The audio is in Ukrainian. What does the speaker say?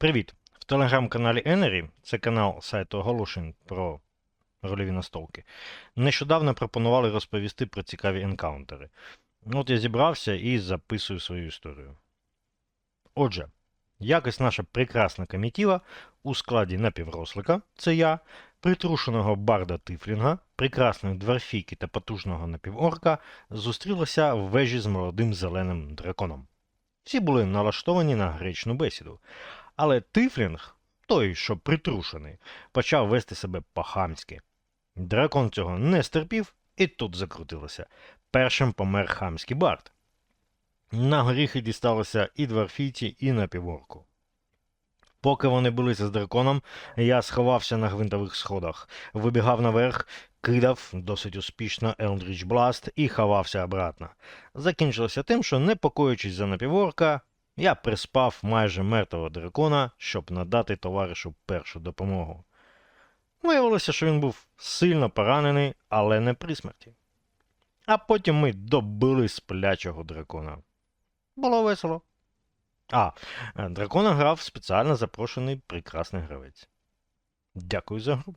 Привіт! В телеграм-каналі Enery, це канал сайту оголошень про рольові настолки. Нещодавно пропонували розповісти про цікаві енкаунтери. От я зібрався і записую свою історію. Отже, якось наша прекрасна комітіва у складі напіврослика, це я, притрушеного барда Тифлінга, прекрасної дверфійки та потужного напіворка зустрілася в вежі з молодим зеленим драконом. Всі були налаштовані на гречну бесіду. Але Тифлінг, той, що притрушений, почав вести себе по-хамськи. Дракон цього не стерпів, і тут закрутилося. Першим помер хамський бард. На горіхи дісталося і дворфійці, і напіворку. Поки вони билися з драконом, я сховався на гвинтових сходах, вибігав наверх, кидав досить успішно Eldritch Blast і ховався обратно. Закінчилося тим, що, не покоючись за напіворка, я приспав майже мертвого дракона, щоб надати товаришу першу допомогу. Виявилося, що він був сильно поранений, але не при смерті. А потім ми добили сплячого дракона. Було весело. А, е, дракона грав спеціально запрошений прекрасний гравець. Дякую за гру.